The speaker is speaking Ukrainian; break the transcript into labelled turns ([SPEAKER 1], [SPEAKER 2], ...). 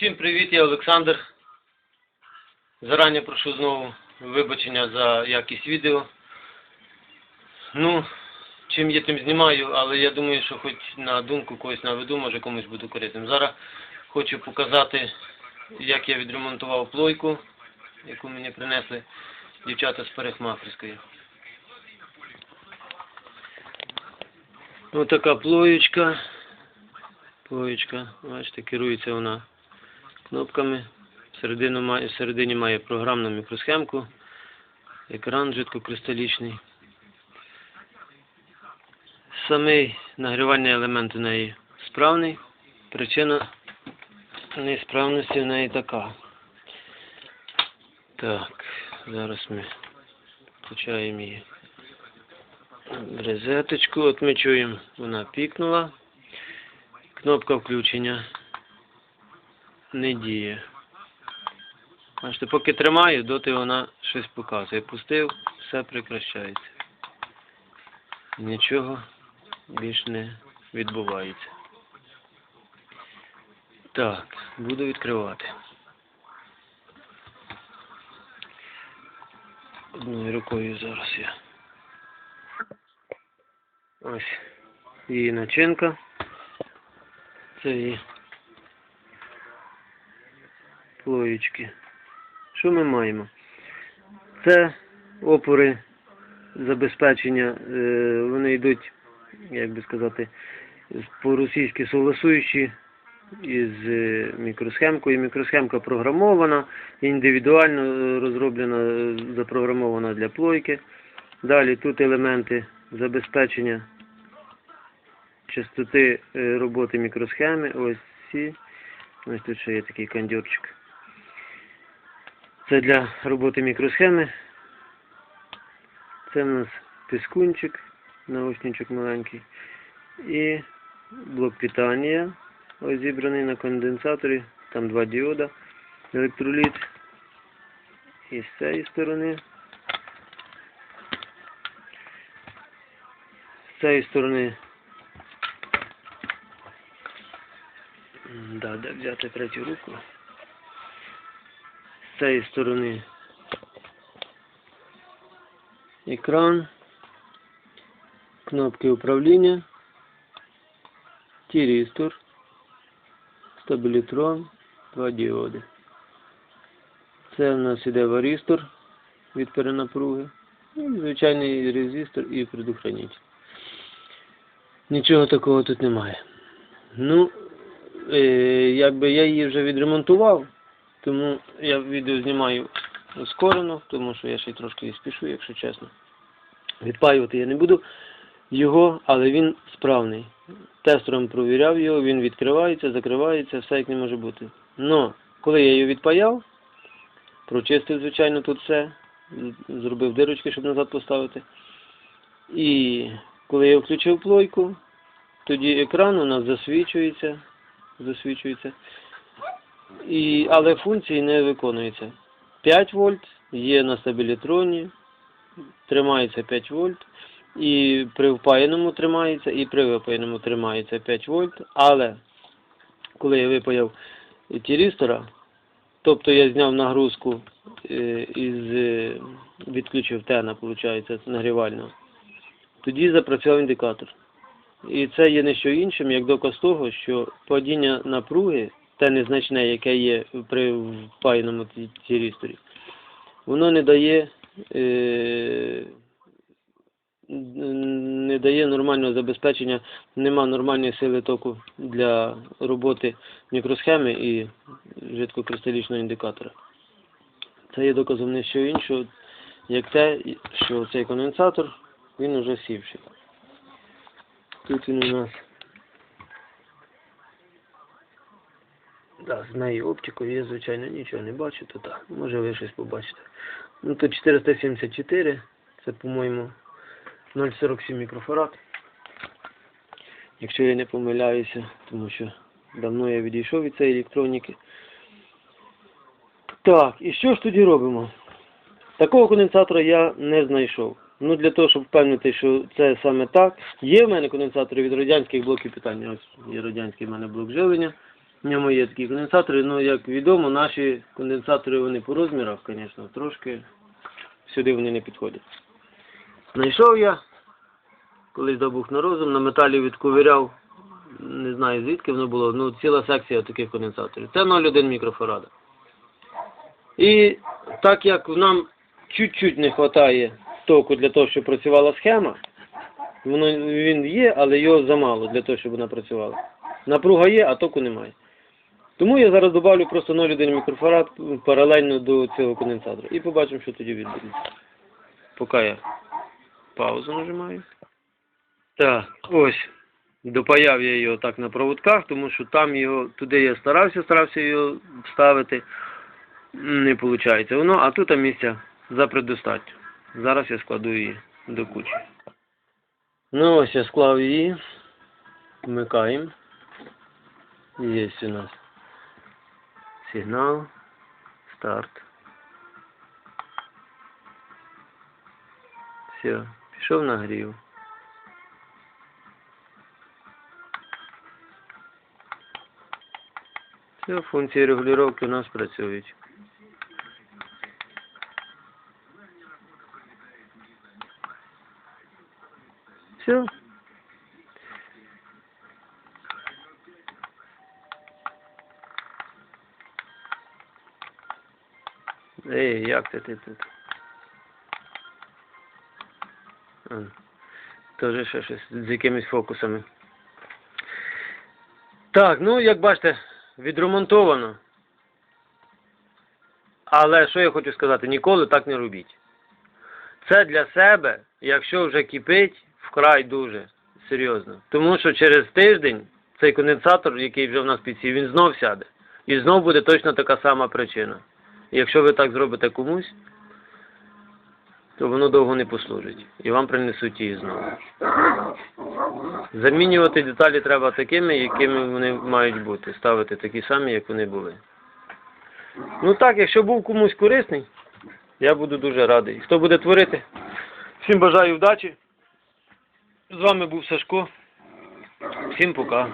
[SPEAKER 1] Всім привіт, я Олександр. Зарані прошу знову вибачення за якість відео. Ну, чим є, тим знімаю, але я думаю, що хоч на думку когось наведу, може комусь буду корисним. Зараз хочу показати, як я відремонтував плойку, яку мені принесли дівчата з парикмахерської. Ось така плоєчка. Плоєчка, бачите, керується вона кнопками. Всередину має, всередині має програмну мікросхемку, екран жидкокристалічний. Самий нагрівальний елемент у неї справний. Причина несправності в неї така. Так, зараз ми включаємо її в розеточку. От ми чуємо, вона пікнула. Кнопка включення не діє. Бачите, поки тримаю, доти вона щось показує. Пустив, все прекращається. Нічого більш не відбувається. Так, буду відкривати. Одною рукою зараз я. Ось її начинка. Це її плоєчки. Що ми маємо? Це опори забезпечення, е, вони йдуть, як би сказати, по-російськи согласуючі із е, мікросхемкою. Мікросхемка програмована, індивідуально е, розроблена, запрограмована для плойки. Далі тут елементи забезпечення частоти роботи мікросхеми. Ось ці. Ось тут ще є такий кондьорчик. Це для роботи мікросхеми. Це в нас пискунчик, наушничок маленький. І блок питання. Ось зібраний на конденсаторі. Там два діода, електроліт. І з цієї сторони. З цієї сторони. Да, де взяти третю руку? Цієї сторони екран, кнопки управління, тиристор, стабілітрон, два діоди. Це у нас іде варістор від перенапруги, звичайний резистор і предохранитель. Нічого такого тут немає. Ну, е, якби я її вже відремонтував, тому я відео знімаю ускорено, тому що я ще й трошки спішу, якщо чесно. Відпаювати я не буду його, але він справний. Тестером провіряв його, він відкривається, закривається, все як не може бути. Но, коли я його відпаяв, прочистив, звичайно, тут все, зробив дирочки, щоб назад поставити. І коли я включив плойку, тоді екран у нас засвічується, засвічується. І, але функції не виконуються. 5 вольт є на стабілітроні, тримається 5 вольт, і при впаяному тримається, і при випаяному тримається 5 вольт, але коли я випаяв тірістора, тобто я зняв нагрузку е, із е, відключив тена, виходить, нагрівального, тоді запрацював індикатор. І це є не що іншим, як доказ того, що падіння напруги, те незначне, яке є при впаяному ті- тірісторі, воно не дає, е, не дає нормального забезпечення, нема нормальної сили току для роботи мікросхеми і жидкокристалічного індикатора. Це є доказом не що іншого, як те, що цей конденсатор, він уже сівший. Тут він у нас Да, з нею оптикою я, звичайно, нічого не бачу, то так. Може ви щось побачите. Ну тут 474, це, по-моєму, 0,47 мікрофарад. Якщо я не помиляюся, тому що давно я відійшов від цієї електроніки. Так, і що ж тоді робимо? Такого конденсатора я не знайшов. Ну, для того, щоб впевнити, що це саме так. Є в мене конденсатори від радянських блоків питання. Ось є радянський в мене блок живлення. В ньому є такі конденсатори, ну як відомо, наші конденсатори вони по розмірах, звісно, трошки сюди вони не підходять. Знайшов я, колись добух на розум, на металі відковиряв, не знаю звідки воно було, ну ціла секція таких конденсаторів. Це 0,1 мікрофарада. І так як нам чуть-чуть не вистачає току для того, щоб працювала схема, воно він є, але його замало для того, щоб вона працювала. Напруга є, а току немає. Тому я зараз добавлю просто 0,1 мікрофарад паралельно до цього конденсатора. І побачимо, що тоді відбудеться. Поки я паузу нажимаю. Так, ось. Допаяв я його так на проводках, тому що там його, туди я старався, старався його вставити. Не виходить воно, а тут місця запредостатньо. Зараз я складу її до кучі. Ну ось я склав її. Вмикаємо. Є у нас сигнал. Старт. Все, пішов нагрів. Все, функції регулювання у нас працюють. Все. Ей, як це ти тут? А, Тоже ще щось з якимись фокусами. Так, ну як бачите, відремонтовано. Але що я хочу сказати, ніколи так не робіть. Це для себе, якщо вже кипить, вкрай дуже серйозно. Тому що через тиждень цей конденсатор, який вже в нас підсів, він знов сяде. І знов буде точно така сама причина. Якщо ви так зробите комусь, то воно довго не послужить. І вам принесуть її знову. Замінювати деталі треба такими, якими вони мають бути. Ставити такі самі, як вони були. Ну так, якщо був комусь корисний, я буду дуже радий. Хто буде творити? Всім бажаю вдачі. З вами був Сашко. Всім пока.